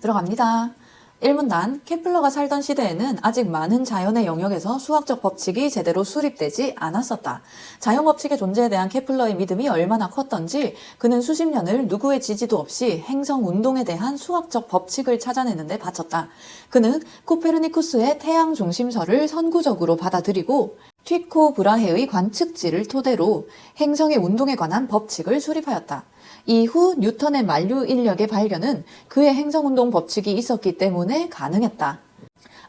들어갑니다. 1문단 케플러가 살던 시대에는 아직 많은 자연의 영역에서 수학적 법칙이 제대로 수립되지 않았었다. 자연 법칙의 존재에 대한 케플러의 믿음이 얼마나 컸던지 그는 수십 년을 누구의 지지도 없이 행성 운동에 대한 수학적 법칙을 찾아내는 데 바쳤다. 그는 코페르니쿠스의 태양 중심설을 선구적으로 받아들이고 튀코 브라헤의 관측지를 토대로 행성의 운동에 관한 법칙을 수립하였다. 이후 뉴턴의 만류 인력의 발견은 그의 행성운동 법칙이 있었기 때문에 가능했다.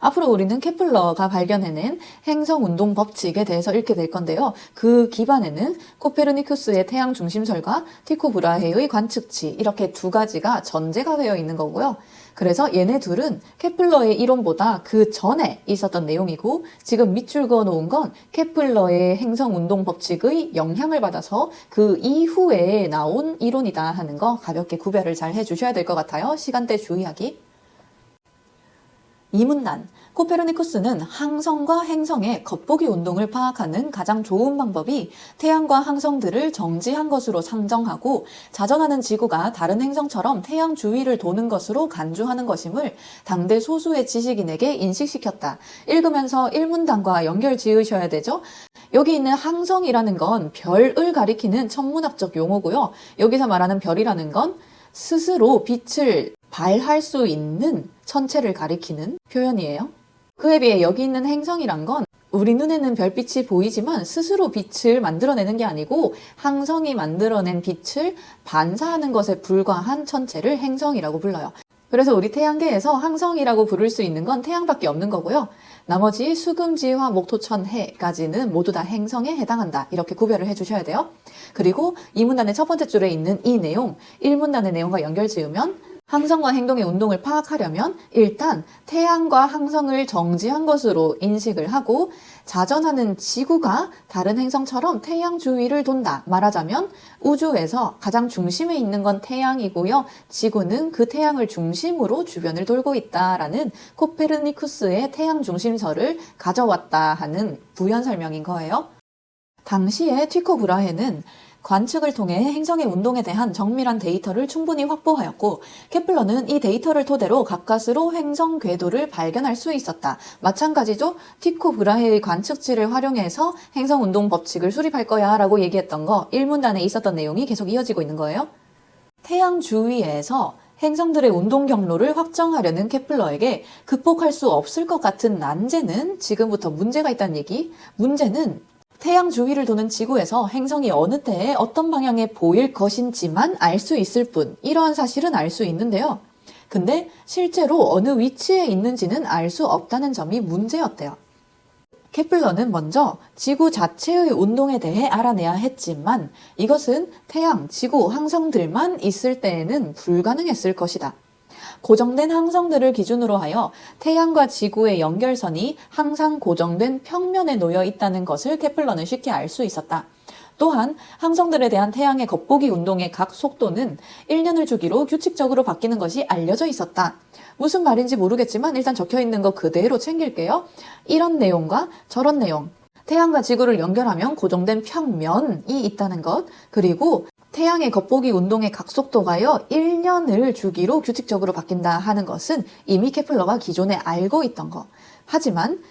앞으로 우리는 케플러가 발견해낸 행성 운동 법칙에 대해서 읽게 될 건데요. 그 기반에는 코페르니쿠스의 태양 중심설과 티코 브라헤의 관측치 이렇게 두 가지가 전제가 되어 있는 거고요. 그래서 얘네 둘은 케플러의 이론보다 그 전에 있었던 내용이고 지금 밑줄 그어 놓은 건 케플러의 행성 운동 법칙의 영향을 받아서 그 이후에 나온 이론이다 하는 거 가볍게 구별을 잘 해주셔야 될 것 같아요. 시간대 주의하기. 이문단 코페르니쿠스는 항성과 행성의 겉보기 운동을 파악하는 가장 좋은 방법이 태양과 항성들을 정지한 것으로 상정하고 자전하는 지구가 다른 행성처럼 태양 주위를 도는 것으로 간주하는 것임을 당대 소수의 지식인에게 인식시켰다. 읽으면서 일문단과 연결 지으셔야 되죠. 여기 있는 항성이라는 건 별을 가리키는 천문학적 용어고요. 여기서 말하는 별이라는 건 스스로 빛을 발할 수 있는 천체를 가리키는 표현이에요. 그에 비해 여기 있는 행성이란 건 우리 눈에는 별빛이 보이지만 스스로 빛을 만들어내는 게 아니고 항성이 만들어낸 빛을 반사하는 것에 불과한 천체를 행성이라고 불러요. 그래서 우리 태양계에서 항성이라고 부를 수 있는 건 태양밖에 없는 거고요. 나머지 수금지화, 목토천, 해까지는 모두 다 행성에 해당한다. 이렇게 구별을 해주셔야 돼요. 그리고 이 문단의 첫 번째 줄에 있는 이 내용, 1문단의 내용과 연결 지으면 항성과 행동의 운동을 파악하려면 일단 태양과 항성을 정지한 것으로 인식을 하고 자전하는 지구가 다른 행성처럼 태양 주위를 돈다. 말하자면 우주에서 가장 중심에 있는 건 태양이고요. 지구는 그 태양을 중심으로 주변을 돌고 있다라는 코페르니쿠스의 태양 중심설을 가져왔다 하는 부연 설명인 거예요. 당시에 티코 브라헤는 관측을 통해 행성의 운동에 대한 정밀한 데이터를 충분히 확보하였고 케플러는 이 데이터를 토대로 가까스로 행성 궤도를 발견할 수 있었다. 마찬가지죠. 티코 브라헤의 관측지를 활용해서 행성 운동 법칙을 수립할 거야 라고 얘기했던 거 1문단에 있었던 내용이 계속 이어지고 있는 거예요. 태양 주위에서 행성들의 운동 경로를 확정하려는 케플러에게 극복할 수 없을 것 같은 난제는 지금부터 문제가 있다는 얘기. 문제는 태양 주위를 도는 지구에서 행성이 어느 때에 어떤 방향에 보일 것인지만 알 수 있을 뿐 이러한 사실은 알 수 있는데요. 근데 실제로 어느 위치에 있는지는 알 수 없다는 점이 문제였대요. 케플러는 먼저 지구 자체의 운동에 대해 알아내야 했지만 이것은 태양, 지구, 항성들만 있을 때에는 불가능했을 것이다. 고정된 항성들을 기준으로 하여 태양과 지구의 연결선이 항상 고정된 평면에 놓여 있다는 것을 케플러는 쉽게 알 수 있었다. 또한 항성들에 대한 태양의 겉보기 운동의 각 속도는 1년을 주기로 규칙적으로 바뀌는 것이 알려져 있었다. 무슨 말인지 모르겠지만 일단 적혀 있는 거 그대로 챙길게요. 이런 내용과 저런 내용. 태양과 지구를 연결하면 고정된 평면이 있다는 것. 그리고 태양의 겉보기 운동의 각속도가요, 1년을 주기로 규칙적으로 바뀐다 하는 것은 이미 케플러가 기존에 알고 있던 거. 하지만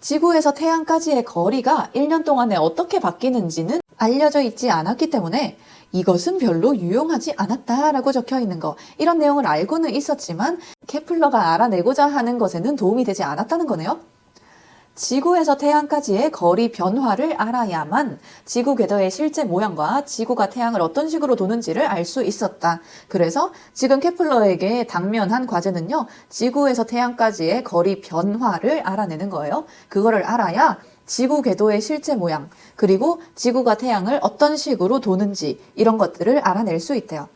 지구에서 태양까지의 거리가 1년 동안에 어떻게 바뀌는지는 알려져 있지 않았기 때문에 이것은 별로 유용하지 않았다라고 적혀 있는 거. 이런 내용을 알고는 있었지만 케플러가 알아내고자 하는 것에는 도움이 되지 않았다는 거네요. 지구에서 태양까지의 거리 변화를 알아야만 지구 궤도의 실제 모양과 지구가 태양을 어떤 식으로 도는지를 알 수 있었다. 그래서 지금 케플러에게 당면한 과제는요, 지구에서 태양까지의 거리 변화를 알아내는 거예요. 그거를 알아야 지구 궤도의 실제 모양, 그리고 지구가 태양을 어떤 식으로 도는지 이런 것들을 알아낼 수 있대요.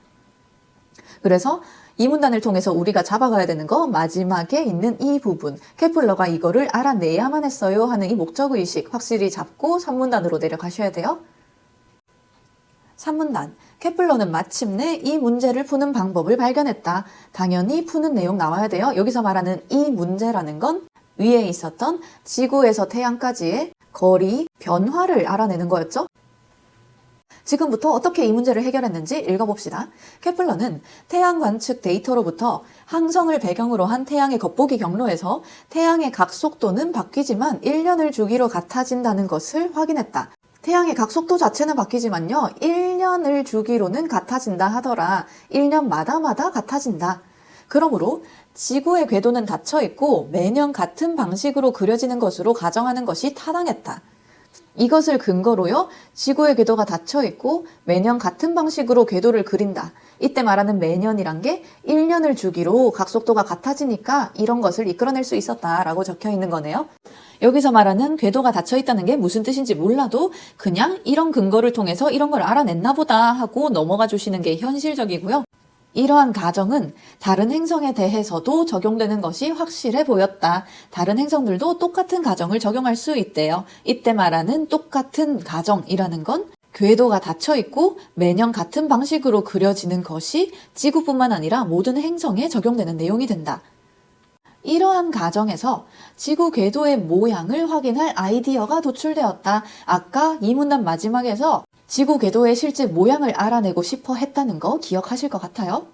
그래서 이 문단을 통해서 우리가 잡아가야 되는 거 마지막에 있는 이 부분 케플러가 이거를 알아내야만 했어요 하는 이 목적의식 확실히 잡고 3문단으로 내려가셔야 돼요. 3문단 케플러는 마침내 이 문제를 푸는 방법을 발견했다. 당연히 푸는 내용 나와야 돼요. 여기서 말하는 이 문제라는 건 위에 있었던 지구에서 태양까지의 거리 변화를 알아내는 거였죠. 지금부터 어떻게 이 문제를 해결했는지 읽어봅시다. 케플러는 태양 관측 데이터로부터 항성을 배경으로 한 태양의 겉보기 경로에서 태양의 각 속도는 바뀌지만 1년을 주기로 같아진다는 것을 확인했다. 태양의 각 속도 자체는 바뀌지만요, 1년을 주기로는 같아진다 하더라. 1년마다마다 같아진다. 그러므로 지구의 궤도는 닫혀 있고 매년 같은 방식으로 그려지는 것으로 가정하는 것이 타당했다. 이것을 근거로요, 지구의 궤도가 닫혀 있고 매년 같은 방식으로 궤도를 그린다. 이때 말하는 매년이란 게 1년을 주기로 각속도가 같아지니까 이런 것을 이끌어낼 수 있었다라고 적혀 있는 거네요. 여기서 말하는 궤도가 닫혀 있다는 게 무슨 뜻인지 몰라도 그냥 이런 근거를 통해서 이런 걸 알아냈나 보다 하고 넘어가 주시는 게 현실적이고요. 이러한 가정은 다른 행성에 대해서도 적용되는 것이 확실해 보였다. 다른 행성들도 똑같은 가정을 적용할 수 있대요. 이때 말하는 똑같은 가정이라는 건 궤도가 닫혀 있고 매년 같은 방식으로 그려지는 것이 지구뿐만 아니라 모든 행성에 적용되는 내용이 된다. 이러한 가정에서 지구 궤도의 모양을 확인할 아이디어가 도출되었다. 아까 이 문단 마지막에서 지구 궤도의 실제 모양을 알아내고 싶어 했다는 거 기억하실 것 같아요.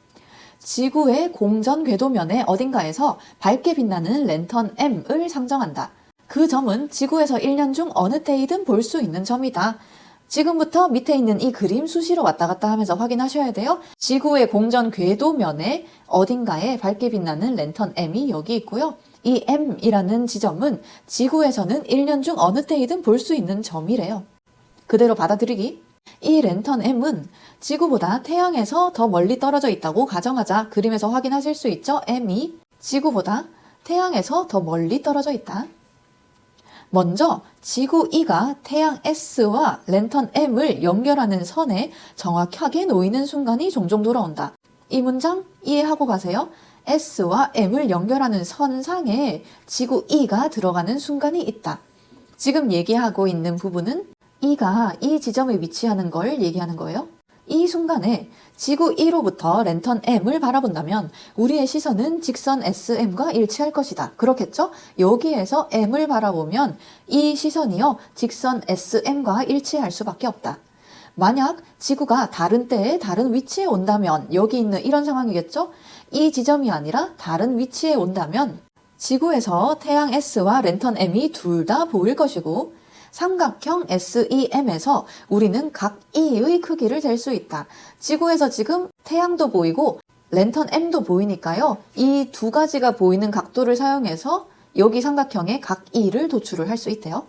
지구의 공전 궤도면의 어딘가에서 밝게 빛나는 랜턴 M을 상정한다. 그 점은 지구에서 1년 중 어느 때이든 볼 수 있는 점이다. 지금부터 밑에 있는 이 그림 수시로 왔다 갔다 하면서 확인하셔야 돼요. 지구의 공전 궤도면에 어딘가에 밝게 빛나는 랜턴 M이 여기 있고요. 이 M이라는 지점은 지구에서는 1년 중 어느 때이든 볼 수 있는 점이래요. 그대로 받아들이기. 이 랜턴 M은 지구보다 태양에서 더 멀리 떨어져 있다고 가정하자 그림에서 확인하실 수 있죠. M이 지구보다 태양에서 더 멀리 떨어져 있다. 먼저 지구 E가 태양 S와 랜턴 M을 연결하는 선에 정확하게 놓이는 순간이 종종 돌아온다. 이 문장 이해하고 가세요. S와 M을 연결하는 선상에 지구 E가 들어가는 순간이 있다. 지금 얘기하고 있는 부분은 E가 이 지점에 위치하는 걸 얘기하는 거예요. 이 순간에 지구 E로부터 랜턴 M을 바라본다면 우리의 시선은 직선 SM과 일치할 것이다. 그렇겠죠? 여기에서 M을 바라보면 이 시선이요 직선 SM과 일치할 수밖에 없다. 만약 지구가 다른 때에 다른 위치에 온다면 여기 있는 이런 상황이겠죠? 이 지점이 아니라 다른 위치에 온다면 지구에서 태양 S와 랜턴 M이 둘 다 보일 것이고 삼각형 SEM에서 우리는 각 E의 크기를 잴 수 있다. 지구에서 지금 태양도 보이고 랜턴 M도 보이니까요. 이 두 가지가 보이는 각도를 사용해서 여기 삼각형의 각 E를 도출을 할 수 있대요.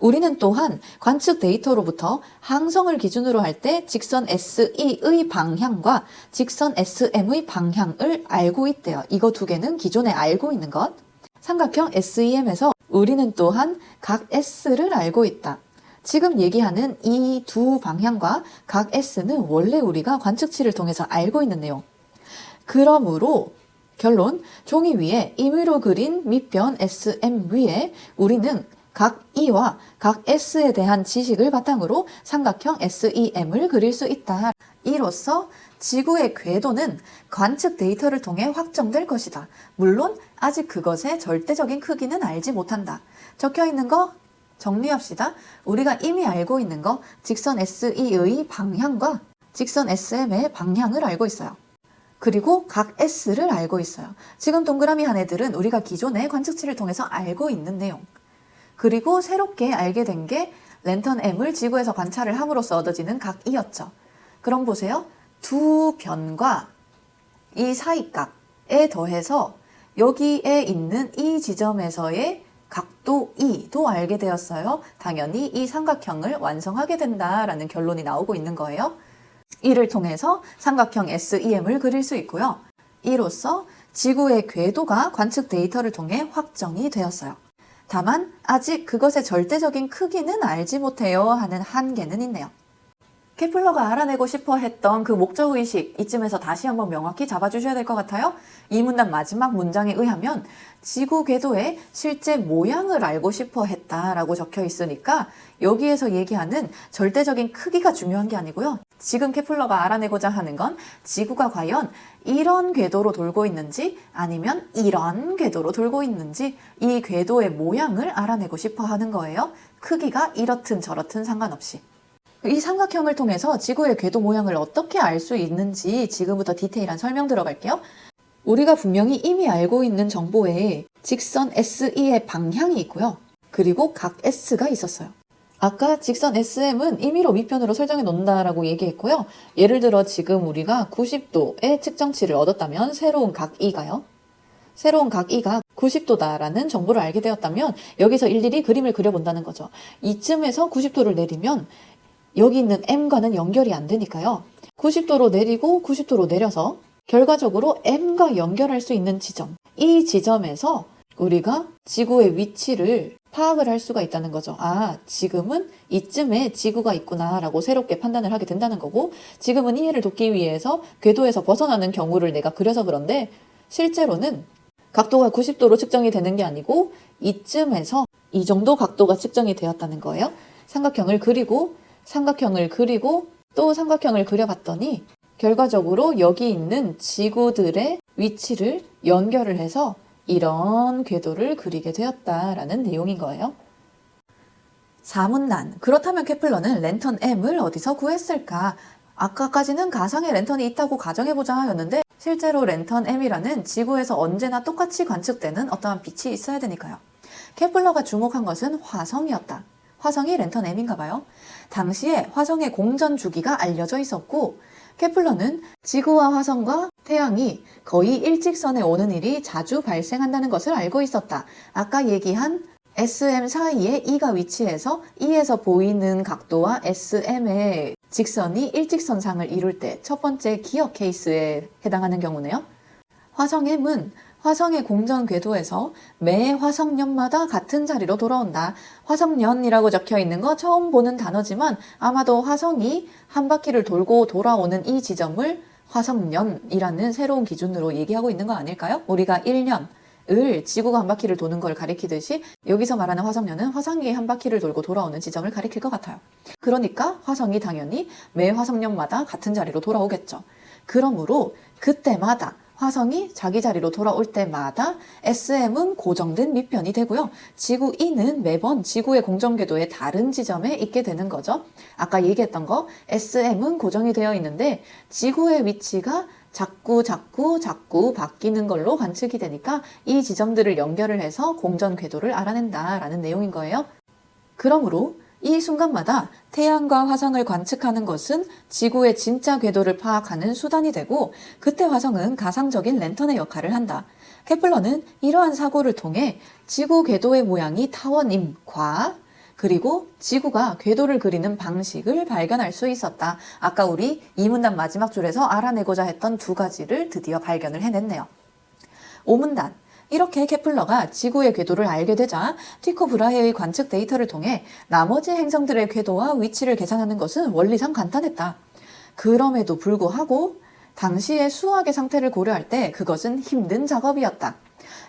우리는 또한 관측 데이터로부터 항성을 기준으로 할 때 직선 SE의 방향과 직선 SM의 방향을 알고 있대요. 이거 두 개는 기존에 알고 있는 것. 삼각형 SEM에서 우리는 또한 각 S를 알고 있다. 지금 얘기하는 이 두 방향과 각 S는 원래 우리가 관측치를 통해서 알고 있는 내용. 그러므로 결론, 종이 위에 임의로 그린 밑변 SM 위에 우리는 각 E와 각 S에 대한 지식을 바탕으로 삼각형 SEM을 그릴 수 있다. 이로써 지구의 궤도는 관측 데이터를 통해 확정될 것이다. 물론 아직 그것의 절대적인 크기는 알지 못한다. 적혀 있는 거 정리합시다. 우리가 이미 알고 있는 거 직선 SE의 방향과 직선 SM의 방향을 알고 있어요. 그리고 각 S를 알고 있어요. 지금 동그라미 한 애들은 우리가 기존의 관측치를 통해서 알고 있는 내용. 그리고 새롭게 알게 된 게 랜턴 M을 지구에서 관찰을 함으로써 얻어지는 각 E였죠. 그럼 보세요. 두 변과 이 사이값에 더해서 여기에 있는 이 지점에서의 각도 E도 알게 되었어요. 당연히 이 삼각형을 완성하게 된다라는 결론이 나오고 있는 거예요. 이를 통해서 삼각형 SEM을 그릴 수 있고요. 이로써 지구의 궤도가 관측 데이터를 통해 확정이 되었어요. 다만 아직 그것의 절대적인 크기는 알지 못해요 하는 한계는 있네요. 케플러가 알아내고 싶어 했던 그 목적의식 이쯤에서 다시 한번 명확히 잡아주셔야 될 것 같아요. 이 문단 마지막 문장에 의하면 지구 궤도의 실제 모양을 알고 싶어 했다라고 적혀 있으니까 여기에서 얘기하는 절대적인 크기가 중요한 게 아니고요. 지금 케플러가 알아내고자 하는 건 지구가 과연 이런 궤도로 돌고 있는지 아니면 이런 궤도로 돌고 있는지 이 궤도의 모양을 알아내고 싶어 하는 거예요. 크기가 이렇든 저렇든 상관없이. 이 삼각형을 통해서 지구의 궤도 모양을 어떻게 알 수 있는지 지금부터 디테일한 설명 들어갈게요. 우리가 분명히 이미 알고 있는 정보에 직선 SE의 방향이 있고요. 그리고 각 S가 있었어요. 아까 직선 SM은 임의로 밑변으로 설정해 놓는다라고 얘기했고요. 예를 들어 지금 우리가 90도의 측정치를 얻었다면 새로운 각 E가요. 새로운 각 E가 90도다라는 정보를 알게 되었다면 여기서 일일이 그림을 그려본다는 거죠. 이쯤에서 90도를 내리면 여기 있는 M과는 연결이 안 되니까요. 90도로 내리고 90도로 내려서 결과적으로 M과 연결할 수 있는 지점. 이 지점에서 우리가 지구의 위치를 파악을 할 수가 있다는 거죠. 아, 지금은 이쯤에 지구가 있구나라고 새롭게 판단을 하게 된다는 거고, 지금은 이해를 돕기 위해서 궤도에서 벗어나는 경우를 내가 그려서 그런데, 실제로는 각도가 90도로 측정이 되는 게 아니고, 이쯤에서 이 정도 각도가 측정이 되었다는 거예요. 삼각형을 그리고, 삼각형을 그리고, 또 삼각형을 그려봤더니, 결과적으로 여기 있는 지구들의 위치를 연결을 해서 이런 궤도를 그리게 되었다라는 내용인 거예요. 사문난. 그렇다면 케플러는 랜턴 M을 어디서 구했을까? 아까까지는 가상의 랜턴이 있다고 가정해보자 였는데 실제로 랜턴 M이라는 지구에서 언제나 똑같이 관측되는 어떠한 빛이 있어야 되니까요. 케플러가 주목한 것은 화성이었다. 화성이 랜턴 M인가 봐요. 당시에 화성의 공전 주기가 알려져 있었고 케플러는 지구와 화성과 태양이 거의 일직선에 오는 일이 자주 발생한다는 것을 알고 있었다. 아까 얘기한 SM 사이에 E가 위치해서 E에서 보이는 각도와 SM의 직선이 일직선상을 이룰 때 첫 번째 기억 케이스에 해당하는 경우네요. 화성 M은 화성의 공전 궤도에서 매 화성년마다 같은 자리로 돌아온다. 화성년이라고 적혀 있는 거 처음 보는 단어지만 아마도 화성이 한 바퀴를 돌고 돌아오는 이 지점을 화성년이라는 새로운 기준으로 얘기하고 있는 거 아닐까요? 우리가 1년 을 지구가 한 바퀴를 도는 걸 가리키듯이 여기서 말하는 화성년은 화성이 한 바퀴를 돌고 돌아오는 지점을 가리킬 것 같아요. 그러니까 화성이 당연히 매 화성년마다 같은 자리로 돌아오겠죠. 그러므로 그때마다 화성이 자기 자리로 돌아올 때마다 SM은 고정된 밑변이 되고요. 지구 E는 매번 지구의 공정궤도의 다른 지점에 있게 되는 거죠. 아까 얘기했던 거 SM은 고정이 되어 있는데 지구의 위치가 자꾸 자꾸 자꾸 바뀌는 걸로 관측이 되니까 이 지점들을 연결을 해서 공전 궤도를 알아낸다라는 내용인 거예요. 그러므로 이 순간마다 태양과 화성을 관측하는 것은 지구의 진짜 궤도를 파악하는 수단이 되고 그때 화성은 가상적인 랜턴의 역할을 한다. 케플러는 이러한 사고를 통해 지구 궤도의 모양이 타원임 과 그리고 지구가 궤도를 그리는 방식을 발견할 수 있었다. 아까 우리 이 문단 마지막 줄에서 알아내고자 했던 두 가지를 드디어 발견을 해냈네요. 5문단. 이렇게 케플러가 지구의 궤도를 알게 되자 티코 브라헤의 관측 데이터를 통해 나머지 행성들의 궤도와 위치를 계산하는 것은 원리상 간단했다. 그럼에도 불구하고 당시의 수학의 상태를 고려할 때 그것은 힘든 작업이었다.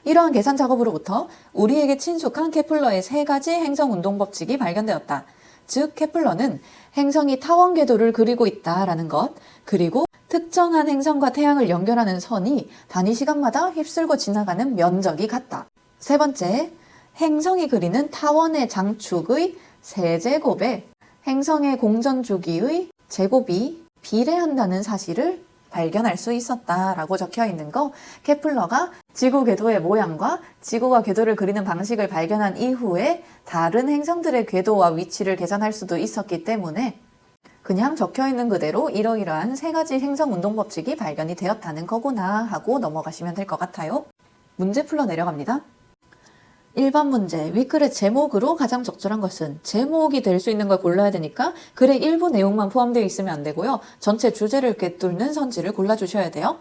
이러한 계산 작업으로부터 우리에게 친숙한 케플러의 세 가지 행성 운동 법칙이 발견되었다. 즉, 케플러는 행성이 타원 궤도를 그리고 있다라는 것, 그리고 특정한 행성과 태양을 연결하는 선이 단위 시간마다 휩쓸고 지나가는 면적이 같다. 세 번째, 행성이 그리는 타원의 장축의 세제곱에 행성의 공전 주기의 제곱이 비례한다는 사실을 발견할 수 있었다라고 적혀 있는 거 케플러가 지구 궤도의 모양과 지구가 궤도를 그리는 방식을 발견한 이후에 다른 행성들의 궤도와 위치를 계산할 수도 있었기 때문에 그냥 적혀 있는 그대로 이러이러한 세 가지 행성 운동 법칙이 발견이 되었다는 거구나 하고 넘어가시면 될 것 같아요. 문제 풀러 내려갑니다. 1번 문제, 윗글의 제목으로 가장 적절한 것은 제목이 될 수 있는 걸 골라야 되니까 글의 일부 내용만 포함되어 있으면 안 되고요. 전체 주제를 꿰뚫는 선지를 골라주셔야 돼요.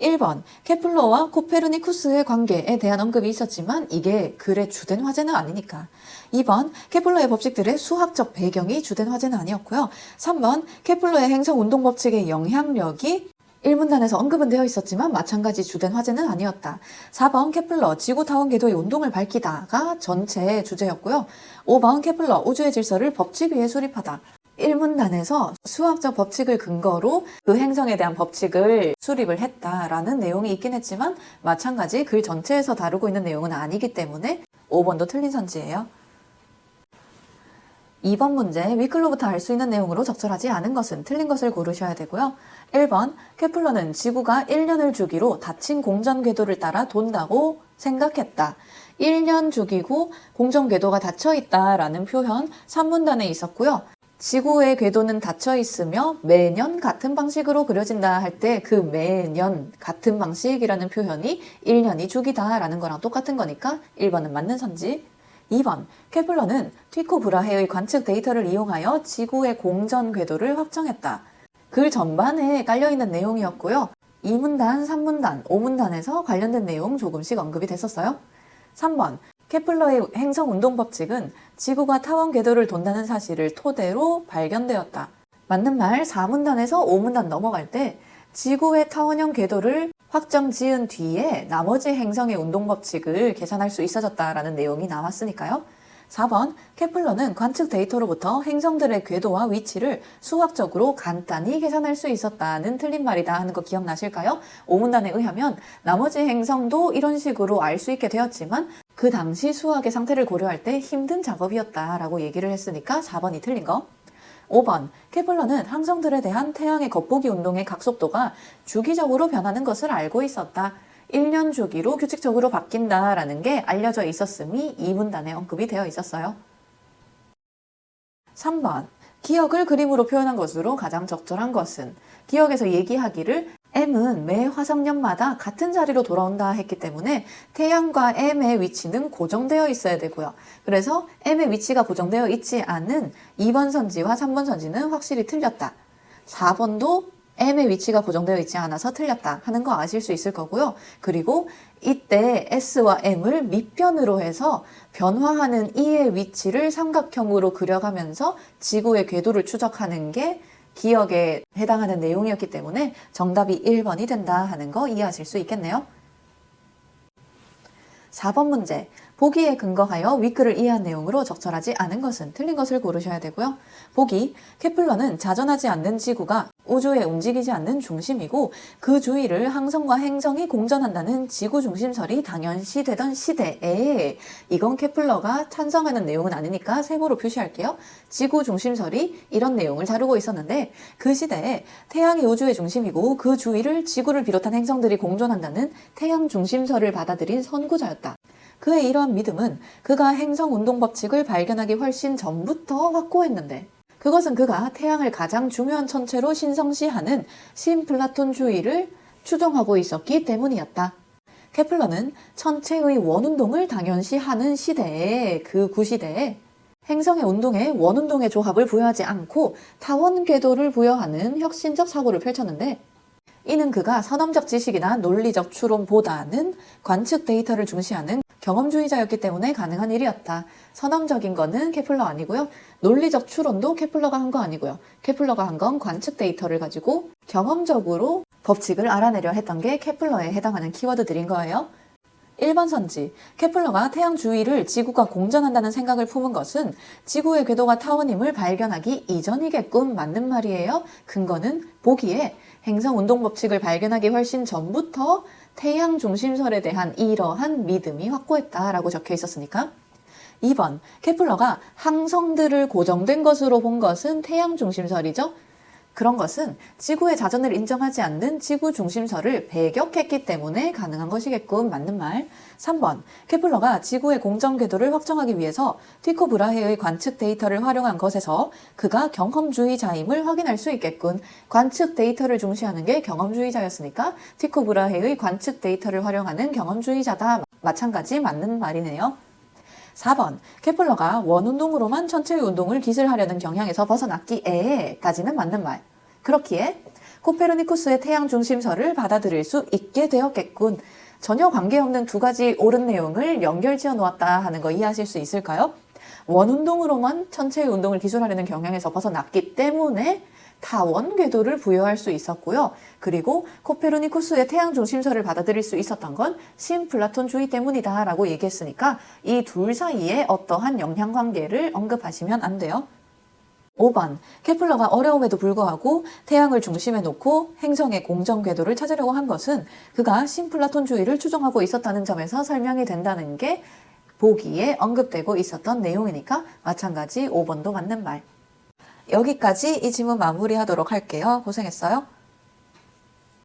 1번, 케플러와 코페르니쿠스의 관계에 대한 언급이 있었지만 이게 글의 주된 화제는 아니니까. 2번, 케플러의 법칙들의 수학적 배경이 주된 화제는 아니었고요. 3번, 케플러의 행성 운동 법칙의 영향력이 1문단에서 언급은 되어 있었지만 마찬가지 주된 화제는 아니었다. 4번 케플러 지구 타원 궤도의 운동을 밝히다가 전체의 주제였고요. 5번 케플러 우주의 질서를 법칙 위에 수립하다. 1문단에서 수학적 법칙을 근거로 그 행성에 대한 법칙을 수립을 했다라는 내용이 있긴 했지만 마찬가지 글 전체에서 다루고 있는 내용은 아니기 때문에 5번도 틀린 선지예요. 2번 문제 위클로부터 알 수 있는 내용으로 적절하지 않은 것은 틀린 것을 고르셔야 되고요. 1번 케플러는 지구가 1년을 주기로 닫힌 공전 궤도를 따라 돈다고 생각했다. 1년 주기고 공전 궤도가 닫혀 있다라는 표현 3문단에 있었고요. 지구의 궤도는 닫혀 있으며 매년 같은 방식으로 그려진다 할 때 그 매년 같은 방식이라는 표현이 1년이 주기다라는 거랑 똑같은 거니까 1번은 맞는 선지. 2번 케플러는 티코 브라헤의 관측 데이터를 이용하여 지구의 공전 궤도를 확정했다. 글 전반에 깔려있는 내용이었고요. 2문단, 3문단, 5문단에서 관련된 내용 조금씩 언급이 됐었어요. 3번 케플러의 행성 운동 법칙은 지구가 타원 궤도를 돈다는 사실을 토대로 발견되었다. 맞는 말 4문단에서 5문단 넘어갈 때 지구의 타원형 궤도를 확정 지은 뒤에 나머지 행성의 운동 법칙을 계산할 수 있어졌다라는 내용이 나왔으니까요. 4번 케플러는 관측 데이터로부터 행성들의 궤도와 위치를 수학적으로 간단히 계산할 수 있었다는 틀린 말이다 하는 거 기억나실까요? 5문단에 의하면 나머지 행성도 이런 식으로 알 수 있게 되었지만 그 당시 수학의 상태를 고려할 때 힘든 작업이었다라고 얘기를 했으니까 4번이 틀린 거. 5번 케플러는 항성들에 대한 태양의 겉보기 운동의 각속도가 주기적으로 변하는 것을 알고 있었다. 1년 주기로 규칙적으로 바뀐다라는 게 알려져 있었음이 이 문단에 언급이 되어 있었어요. 3번 기억을 그림으로 표현한 것으로 가장 적절한 것은 기억에서 얘기하기를 M은 매 화성년마다 같은 자리로 돌아온다 했기 때문에 태양과 M의 위치는 고정되어 있어야 되고요. 그래서 M의 위치가 고정되어 있지 않은 2번 선지와 3번 선지는 확실히 틀렸다. 4번도 M의 위치가 고정되어 있지 않아서 틀렸다 하는 거 아실 수 있을 거고요. 그리고 이때 S와 M을 밑변으로 해서 변화하는 E의 위치를 삼각형으로 그려가면서 지구의 궤도를 추적하는 게 기억에 해당하는 내용이었기 때문에 정답이 1번이 된다 하는 거 이해하실 수 있겠네요. 4번 문제. 보기에 근거하여 위크를 이해한 내용으로 적절하지 않은 것은 틀린 것을 고르셔야 되고요. 보기. 케플러는 자전하지 않는 지구가 우주에 움직이지 않는 중심이고 그 주위를 항성과 행성이 공전한다는 지구 중심설이 당연시 되던 시대에 이건 케플러가 찬성하는 내용은 아니니까 세모로 표시할게요. 지구 중심설이 이런 내용을 다루고 있었는데 그 시대에 태양이 우주의 중심이고 그 주위를 지구를 비롯한 행성들이 공존한다는 태양 중심설을 받아들인 선구자였다. 그의 이러한 믿음은 그가 행성 운동 법칙을 발견하기 훨씬 전부터 확고했는데 그것은 그가 태양을 가장 중요한 천체로 신성시하는 신플라톤주의를 추종하고 있었기 때문이었다. 케플러는 천체의 원운동을 당연시하는 시대에 그 구시대에 행성의 운동에 원운동의 조합을 부여하지 않고 타원 궤도를 부여하는 혁신적 사고를 펼쳤는데 이는 그가 선험적 지식이나 논리적 추론보다는 관측 데이터를 중시하는 경험주의자였기 때문에 가능한 일이었다. 선험적인 거는 케플러 아니고요. 논리적 추론도 케플러가 한 거 아니고요. 케플러가 한 건 관측 데이터를 가지고 경험적으로 법칙을 알아내려 했던 게 케플러에 해당하는 키워드들인 거예요. 1번 선지. 케플러가 태양 주위를 지구가 공전한다는 생각을 품은 것은 지구의 궤도가 타원임을 발견하기 이전이겠군 맞는 말이에요. 근거는 보기에 행성 운동 법칙을 발견하기 훨씬 전부터 태양 중심설에 대한 이러한 믿음이 확고했다라고 적혀 있었으니까. 2번. 케플러가 항성들을 고정된 것으로 본 것은 태양 중심설이죠. 그런 것은 지구의 자전을 인정하지 않는 지구 중심설을 배격했기 때문에 가능한 것이겠군. 맞는 말. 3번. 케플러가 지구의 공전 궤도를 확정하기 위해서 티코 브라헤의 관측 데이터를 활용한 것에서 그가 경험주의자임을 확인할 수 있겠군. 관측 데이터를 중시하는 게 경험주의자였으니까 티코 브라헤의 관측 데이터를 활용하는 경험주의자다. 마찬가지 맞는 말이네요. 4번. 케플러가 원운동으로만 천체의 운동을 기술하려는 경향에서 벗어났기에 까지는 맞는 말. 그렇기에 코페르니쿠스의 태양 중심설을 받아들일 수 있게 되었겠군. 전혀 관계없는 두 가지 옳은 내용을 연결 지어 놓았다 하는 거 이해하실 수 있을까요? 원운동으로만 천체의 운동을 기술하려는 경향에서 벗어났기 때문에 타원 궤도를 부여할 수 있었고요. 그리고 코페르니쿠스의 태양 중심설을 받아들일 수 있었던 건 신플라톤주의 때문이다 라고 얘기했으니까 이 둘 사이에 어떠한 영향 관계를 언급하시면 안 돼요. 5번. 케플러가 어려움에도 불구하고 태양을 중심에 놓고 행성의 공전 궤도를 찾으려고 한 것은 그가 신플라톤주의를 추종하고 있었다는 점에서 설명이 된다는 게 보기에 언급되고 있었던 내용이니까 마찬가지 5번도 맞는 말. 여기까지 이 지문 마무리하도록 할게요. 고생했어요.